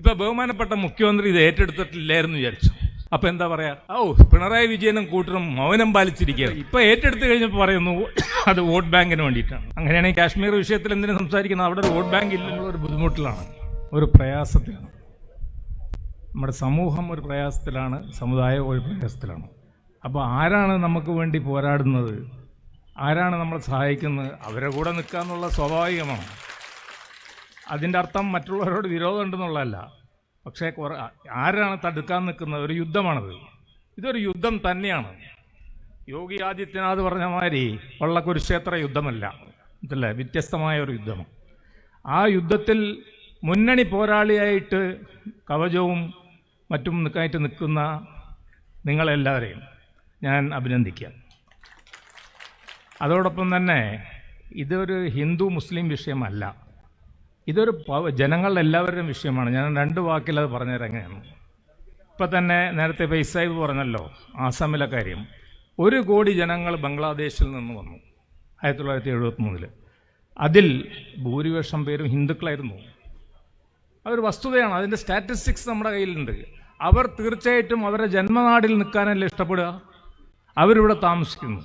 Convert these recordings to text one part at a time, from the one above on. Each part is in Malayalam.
ഇപ്പൊ ബഹുമാനപ്പെട്ട മുഖ്യമന്ത്രി ഇത് ഏറ്റെടുത്തിട്ടില്ലായിരുന്നു വിചാരിച്ചു. അപ്പൊ എന്താ പറയാ? ഓ പിണറായി വിജയനും കൂട്ടരും മൗനം പാലിച്ചിരിക്കുക ഇപ്പൊ ഏറ്റെടുത്ത് കഴിഞ്ഞപ്പോൾ പറയുന്നു അത് വോട്ട് ബാങ്കിന് വേണ്ടിയിട്ടാണ്. അങ്ങനെയാണെങ്കിൽ കാശ്മീർ വിഷയത്തിൽ എന്തിനു സംസാരിക്കുന്നത്? അവിടെ ഒരു വോട്ട് ബാങ്ക് ഇല്ലെന്നുള്ള ഒരു ബുദ്ധിമുട്ടിലാണ്. ഒരു പ്രയാസത്തിലാണ്. നമ്മുടെ സമൂഹം ഒരു പ്രയാസത്തിലാണ് സമുദായം ഒരു പ്രയാസത്തിലാണ്. അപ്പോൾ ആരാണ് നമുക്ക് വേണ്ടി പോരാടുന്നത്? ആരാണ് നമ്മളെ സഹായിക്കുന്നത്? അവരെ കൂടെ നിൽക്കുക എന്നുള്ള സ്വാഭാവികമാണ്. അതിന്റെ അർത്ഥം മറ്റുള്ളവരോട് വിരോധം ഉണ്ടെന്നുള്ളതല്ല. പക്ഷേ ആരാണ് തടുക്കാൻ നിൽക്കുന്നത്? ഒരു യുദ്ധമാണത്. ഇതൊരു യുദ്ധം തന്നെയാണ്. യോഗി ആദിത്യനാഥ് പറഞ്ഞ മാതിരി വള്ളക്കുരുക്ഷേത്ര യുദ്ധമല്ല. ഇതല്ലേ? വ്യത്യസ്തമായ ഒരു യുദ്ധം. ആ യുദ്ധത്തിൽ മുന്നണി പോരാളിയായിട്ട് കവചവും മറ്റും നിൽക്കായിട്ട് നിൽക്കുന്ന നിങ്ങളെല്ലാവരെയും ഞാൻ അഭിനന്ദിക്കാം. അതോടൊപ്പം തന്നെ ഇതൊരു ഹിന്ദു മുസ്ലിം വിഷയമല്ല. ഇതൊരു ജനങ്ങളുടെ എല്ലാവരുടെയും വിഷയമാണ്. ഞാൻ രണ്ട് വാക്കിൽ അത് പറഞ്ഞുതരാം എങ്ങനെയാണ്. ഇപ്പം തന്നെ നേരത്തെ പൈസായി പറഞ്ഞല്ലോ ആസാമിലെ കാര്യം. ഒരു കോടി ജനങ്ങൾ ബംഗ്ലാദേശിൽ നിന്ന് വന്നു ആയിരത്തി തൊള്ളായിരത്തി എഴുപത്തി മൂന്നിൽ അതിൽ ഭൂരിപക്ഷം പേരും ഹിന്ദുക്കളായിരുന്നു. അതൊരു വസ്തുതയാണ് അതിന്റെ സ്റ്റാറ്റിസ്റ്റിക്സ് നമ്മുടെ കയ്യിലുണ്ട്. അവർ തീർച്ചയായിട്ടും അവരുടെ ജന്മനാടിൽ നിൽക്കാനല്ലേ ഇഷ്ടപ്പെടുക? അവരിവിടെ താമസിക്കുന്നു.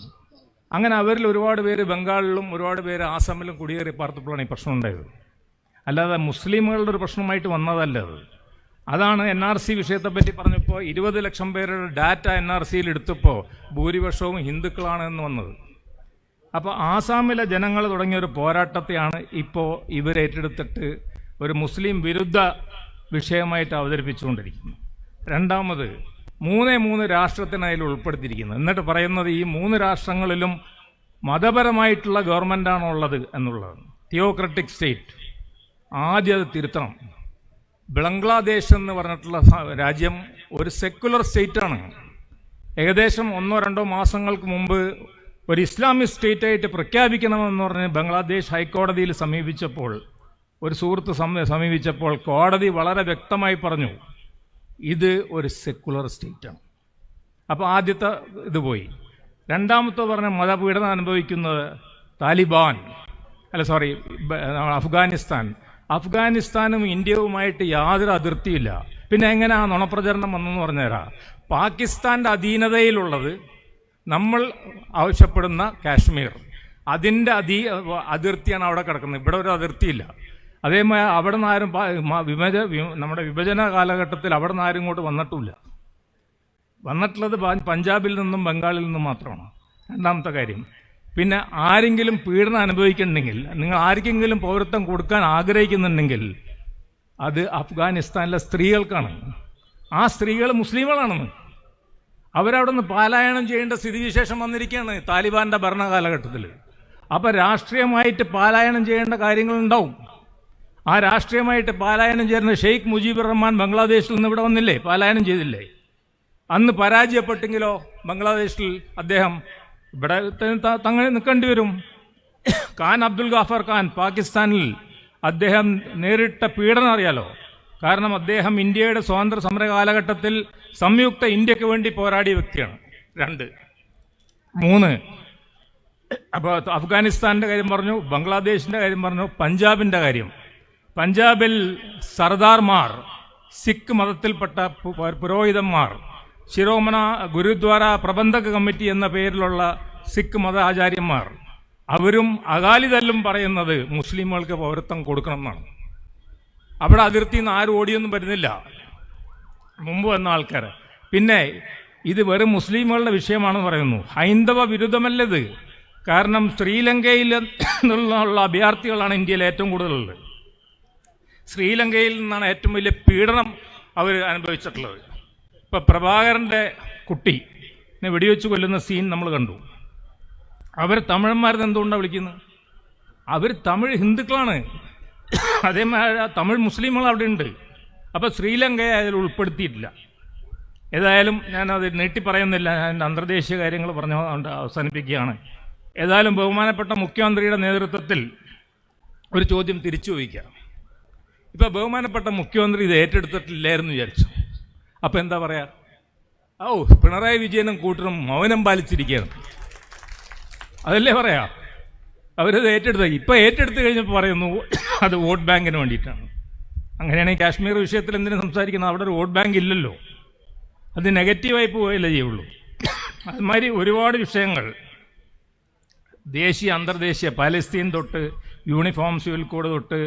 അങ്ങനെ അവരിൽ ഒരുപാട് പേര് ബംഗാളിലും ഒരുപാട് പേര് ആസാമിലും കുടിയേറി പാർത്തപ്പോഴാണ് ഈ പ്രശ്നം ഉണ്ടായത്. അല്ലാതെ മുസ്ലിമുകളുടെ ഒരു പ്രശ്നമായിട്ട് വന്നതല്ല അത്. അതാണ് എൻ ആർ സി വിഷയത്തെപ്പറ്റി പറഞ്ഞപ്പോൾ ഇരുപത് ലക്ഷം പേരുടെ ഡാറ്റ എൻ ആർ സിയിൽ എടുത്തപ്പോൾ ഭൂരിപക്ഷവും ഹിന്ദുക്കളാണ് എന്ന് വന്നത്. അപ്പോൾ ആസാമിലെ ജനങ്ങൾ തുടങ്ങിയ ഒരു പോരാട്ടത്തെയാണ് ഇപ്പോൾ ഇവരേറ്റെടുത്തിട്ട് ഒരു മുസ്ലിം വിരുദ്ധ വിഷയമായിട്ട് അവതരിപ്പിച്ചുകൊണ്ടിരിക്കുന്നത്. രണ്ടാമത് മൂന്നേ മൂന്ന് രാഷ്ട്രത്തിന് അതിൽ ഉൾപ്പെടുത്തിയിരിക്കുന്നത്. എന്നിട്ട് പറയുന്നത് ഈ മൂന്ന് രാഷ്ട്രങ്ങളിലും മതപരമായിട്ടുള്ള ഗവൺമെന്റാണുള്ളത് എന്നുള്ളതാണ്. തിയോക്രട്ടിക് സ്റ്റേറ്റ് ആദ്യം അത് തിരുത്തണം. ബംഗ്ലാദേശ് എന്ന് പറഞ്ഞിട്ടുള്ള രാജ്യം ഒരു സെക്കുലർ സ്റ്റേറ്റാണ് ഏകദേശം ഒന്നോ രണ്ടോ മാസങ്ങൾക്ക് മുമ്പ് ഒരു ഇസ്ലാമിക് സ്റ്റേറ്റായിട്ട് പ്രഖ്യാപിക്കണമെന്ന് പറഞ്ഞ് ബംഗ്ലാദേശ് ഹൈക്കോടതിയിൽ സമീപിച്ചപ്പോൾ ഒരു സുഹൃത്ത് സമീപിച്ചപ്പോൾ കോടതി വളരെ വ്യക്തമായി പറഞ്ഞു ഇത് ഒരു സെക്കുലർ സ്റ്റേറ്റാണ് അപ്പോൾ ആദ്യത്തെ ഇത് പോയി. രണ്ടാമത്തെ പറഞ്ഞ മതപീഡനം അനുഭവിക്കുന്നത് താലിബാൻ അല്ല സോറി അഫ്ഗാനിസ്ഥാൻ അഫ്ഗാനിസ്ഥാനും ഇന്ത്യയുമായിട്ട് യാതൊരു അതിർത്തിയില്ല. പിന്നെ എങ്ങനെ ആ നുണപ്രചരണം വന്നെന്ന് പറഞ്ഞുതരാം. പാകിസ്ഥാന്റെ അധീനതയിലുള്ളത് നമ്മൾ ആവശ്യപ്പെടുന്ന കാശ്മീർ. അതിന്റെ അതി അതിർത്തിയാണ് അവിടെ കിടക്കുന്നത്. ഇവിടെ ഒരു അതിർത്തിയില്ല. അതേമാതിരി അവിടെ നിന്ന് ആരും വിഭജ നമ്മുടെ വിഭജന കാലഘട്ടത്തിൽ അവിടെ നിന്ന് ആരും ഇങ്ങോട്ട് വന്നിട്ടുമില്ല. വന്നിട്ടുള്ളത് പഞ്ചാബിൽ നിന്നും ബംഗാളിൽ നിന്നും മാത്രമാണ്. രണ്ടാമത്തെ കാര്യം. പിന്നെ ആരെങ്കിലും പീഡനം അനുഭവിക്കുന്നുണ്ടെങ്കിൽ നിങ്ങൾ ആർക്കെങ്കിലും പൗരത്വം കൊടുക്കാൻ ആഗ്രഹിക്കുന്നുണ്ടെങ്കിൽ അത് അഫ്ഗാനിസ്ഥാനിലെ സ്ത്രീകൾക്കാണ്. ആ സ്ത്രീകൾ മുസ്ലിമുകളാണെന്ന് അവരവിടെ നിന്ന് പാലായനം ചെയ്യേണ്ട സ്ഥിതിവിശേഷം വന്നിരിക്കുകയാണ് താലിബാന്റെ ഭരണകാലഘട്ടത്തിൽ അപ്പോൾ രാഷ്ട്രീയമായിട്ട് പാലായനം ചെയ്യേണ്ട കാര്യങ്ങളുണ്ടാവും. ആ രാഷ്ട്രീയമായിട്ട് പാലായനം ചെയ്യുന്ന ഷെയ്ഖ് മുജീബുർ റഹ്മാൻ ബംഗ്ലാദേശിൽ നിന്ന് ഇവിടെ വന്നില്ലേ? പാലായനം ചെയ്തില്ലേ? അന്ന് പരാജയപ്പെട്ടെങ്കിലോ ബംഗ്ലാദേശിൽ അദ്ദേഹം ഇവിടെ തങ്ങൾ നിൽക്കേണ്ടി വരും. ഖാൻ അബ്ദുൽ ഗാഫർ ഖാൻ പാകിസ്ഥാനിൽ അദ്ദേഹം നേരിട്ട പീഡനം അറിയാലോ? കാരണം അദ്ദേഹം ഇന്ത്യയുടെ സ്വാതന്ത്ര്യ സമര കാലഘട്ടത്തിൽ സംയുക്ത ഇന്ത്യയ്ക്ക് വേണ്ടി പോരാടിയ വ്യക്തിയാണ്. രണ്ട്. മൂന്ന്. അപ്പോൾ അഫ്ഗാനിസ്ഥാന്റെ കാര്യം പറഞ്ഞു ബംഗ്ലാദേശിന്റെ കാര്യം പറഞ്ഞു പഞ്ചാബിന്റെ കാര്യം. പഞ്ചാബിൽ സർദാർമാർ സിഖ് മതത്തിൽപ്പെട്ട പുരോഹിതന്മാർ ശിരോമണ ഗുരുദ്വാര പ്രബന്ധക കമ്മിറ്റി എന്ന പേരിലുള്ള സിഖ് മത ആചാര്യന്മാർ അവരും അകാലിദല്ലും പറയുന്നത് മുസ്ലിമുകൾക്ക് പൗരത്വം കൊടുക്കണമെന്നാണ്. അവിടെ അതിർത്തി നിന്ന് ആരും ഓടിയൊന്നും വരുന്നില്ല. മുമ്പ് വന്ന ആൾക്കാർ പിന്നെ ഇത് വെറും മുസ്ലിമുകളുടെ വിഷയമാണെന്ന് പറയുന്നു. ഹൈന്ദവ വിരുദ്ധമല്ലത്. കാരണം ശ്രീലങ്കയിൽ നിന്നുള്ള അഭയാർത്ഥികളാണ് ഇന്ത്യയിൽ ഏറ്റവും കൂടുതലുള്ളത്. ശ്രീലങ്കയിൽ നിന്നാണ് ഏറ്റവും വലിയ പീഡനം അവർ അനുഭവിച്ചിട്ടുള്ളത്. ഇപ്പൊ പ്രഭാകരന്റെ കുട്ടി എന്നെ വെടിവെച്ച് കൊല്ലുന്ന സീൻ നമ്മൾ കണ്ടു. അവർ തമിഴന്മാരെന്ന് എന്തുകൊണ്ടാണ് വിളിക്കുന്നത്? അവർ തമിഴ് ഹിന്ദുക്കളാണ്. അതേമാതിരി തമിഴ് മുസ്ലിമുകൾ അവിടെ ഉണ്ട്. അപ്പോൾ ശ്രീലങ്കയെ അതിൽ ഉൾപ്പെടുത്തിയിട്ടില്ല. ഏതായാലും ഞാനത് നീട്ടി പറയുന്നില്ല. ഞാൻ അന്തർദേശീയ കാര്യങ്ങൾ പറഞ്ഞുകൊണ്ട് അവസാനിപ്പിക്കുകയാണ്. ഏതായാലും ബഹുമാനപ്പെട്ട മുഖ്യമന്ത്രിയുടെ നേതൃത്വത്തിൽ ഒരു ചോദ്യം തിരിച്ചു ചോദിക്കാം. ഇപ്പോൾ ബഹുമാനപ്പെട്ട മുഖ്യമന്ത്രി ഇത് ഏറ്റെടുത്തിട്ടില്ലായിരുന്നു വിചാരിച്ചു. അപ്പൊ എന്താ പറയാ? ഓ പിണറായി വിജയനും കൂട്ടരും മൗനം പാലിച്ചിരിക്കുകയാണ്. അതല്ലേ പറയാ? അവരത് ഏറ്റെടുത്ത ഇപ്പൊ ഏറ്റെടുത്ത് കഴിഞ്ഞപ്പോൾ പറയുന്നു അത് വോട്ട് ബാങ്കിന് വേണ്ടിയിട്ടാണ്. അങ്ങനെയാണെങ്കിൽ കാശ്മീർ വിഷയത്തിൽ എന്തിനു സംസാരിക്കുന്നത് അവിടെ ഒരു വോട്ട് ബാങ്ക് ഇല്ലല്ലോ. അത് നെഗറ്റീവായി പോവുകയല്ലേ ചെയ്യുള്ളൂ. അതുമാതിരി ഒരുപാട് വിഷയങ്ങൾ. ദേശീയ അന്തർദേശീയ പാലസ്തീൻ തൊട്ട് യൂണിഫോം സിവിൽ കോഡ് തൊട്ട്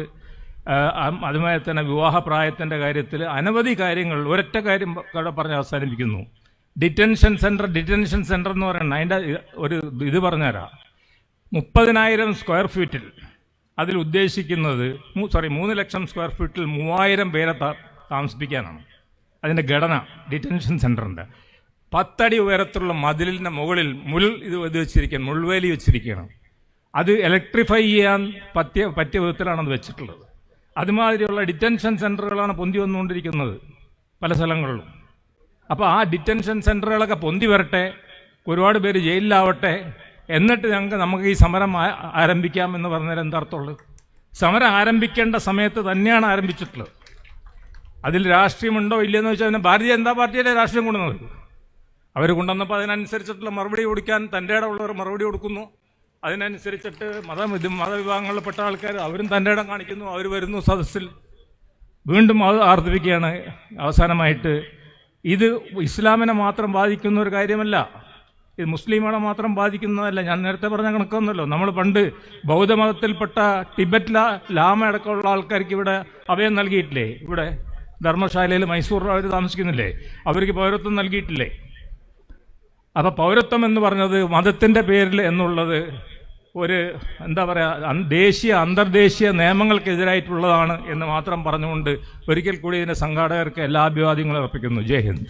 അതുമായി തന്നെ വിവാഹപ്രായത്തിന്റെ കാര്യത്തിൽ അനവധി കാര്യങ്ങൾ ഒരൊറ്റ കാര്യം പറഞ്ഞ് അവസാനിപ്പിക്കുന്നു. ഡിറ്റൻഷൻ സെന്റർ ഡിറ്റൻഷൻ സെന്റർ എന്ന് പറയുന്നത് അതിന്റെ ഒരു ഇത് പറഞ്ഞുതരാം. മുപ്പതിനായിരം സ്ക്വയർ ഫീറ്റിൽ അതിൽ ഉദ്ദേശിക്കുന്നത് സോറി മൂന്ന് ലക്ഷം സ്ക്വയർ ഫീറ്റിൽ മൂവായിരം പേരെ താമസിപ്പിക്കാനാണ്. അതിന്റെ ഘടന ഡിറ്റൻഷൻ സെന്ററിന്റെ പത്തടി ഉയരത്തിലുള്ള മതിലിന്റെ മുകളിൽ മുൾ ഇത് ഇത് വെച്ചിരിക്കുകയാണ് മുൾവേലി വെച്ചിരിക്കുകയാണ്. അത് ഇലക്ട്രിഫൈ ചെയ്യാൻ പറ്റിയ പറ്റിയ വിധത്തിലാണ് അത് വെച്ചിട്ടുള്ളത്. അതുമാതിരിയുള്ള ഡിറ്റൻഷൻ സെന്ററുകളാണ് പൊന്തി വന്നുകൊണ്ടിരിക്കുന്നത് പല സ്ഥലങ്ങളിലും. അപ്പോൾ ആ ഡിറ്റൻഷൻ സെന്ററുകളൊക്കെ പൊന്തി വരട്ടെ ഒരുപാട് പേര് ജയിലിലാവട്ടെ എന്നിട്ട് ഞങ്ങൾക്ക് നമുക്ക് ഈ സമരം ആരംഭിക്കാം എന്ന് പറഞ്ഞാൽ എന്താ അർത്ഥമുള്ളത്? സമരം ആരംഭിക്കേണ്ട സമയത്ത് തന്നെയാണ് ആരംഭിച്ചിട്ടുള്ളത്. അതിൽ രാഷ്ട്രീയമുണ്ടോ ഇല്ലയെന്ന് വെച്ചാൽ പിന്നെ ഭാരതീയ ജനതാ പാർട്ടിയുടെ രാഷ്ട്രീയം കൊണ്ടുവന്നത്. അവർ കൊണ്ടുവന്നപ്പോൾ അതിനനുസരിച്ചിട്ടുള്ള മറുപടി കൊടുക്കാൻ തന്റെ ഇടമുള്ളവർ മറുപടി കൊടുക്കുന്നു. അതിനനുസരിച്ചിട്ട് മത മതവിഭാഗങ്ങളിൽപ്പെട്ട ആൾക്കാർ അവരും തന്റെ ഇടം കാണിക്കുന്നു അവർ വരുന്നു സദസ്സിൽ. വീണ്ടും അത് ആർദ്ദിപ്പിക്കുകയാണ് അവസാനമായിട്ട്. ഇത് ഇസ്ലാമിനെ മാത്രം ബാധിക്കുന്ന ഒരു കാര്യമല്ല. ഇത് മുസ്ലിമുകളെ മാത്രം ബാധിക്കുന്നതല്ല. ഞാൻ നേരത്തെ പറഞ്ഞ കണക്കൊന്നുമല്ലോ. നമ്മൾ പണ്ട് ബൗദ്ധമതത്തിൽപ്പെട്ട ടിബറ്റ് ലാ ലാമ അടക്കമുള്ള ആൾക്കാർക്ക് ഇവിടെ അഭയം നൽകിയിട്ടില്ലേ? ഇവിടെ ധർമ്മശാലയിൽ മൈസൂർ അവർ താമസിക്കുന്നില്ലേ? അവർക്ക് പൗരത്വം നൽകിയിട്ടില്ലേ? അപ്പോൾ പൗരത്വം എന്ന് പറഞ്ഞത് മതത്തിന്റെ പേരിൽ എന്നുള്ളത് ഒരു എന്താ പറയുക അൻ- ദേശീയ അന്തർദേശീയ നിയമങ്ങൾക്കെതിരായിട്ടുള്ളതാണ് എന്ന് മാത്രം പറഞ്ഞുകൊണ്ട് ഒരിക്കൽ കൂടി ഇതിന്റെ സംഘാടകർക്ക് എല്ലാ അഭിവാദ്യങ്ങളും അർപ്പിക്കുന്നു. ജയ് ഹിന്ദ്.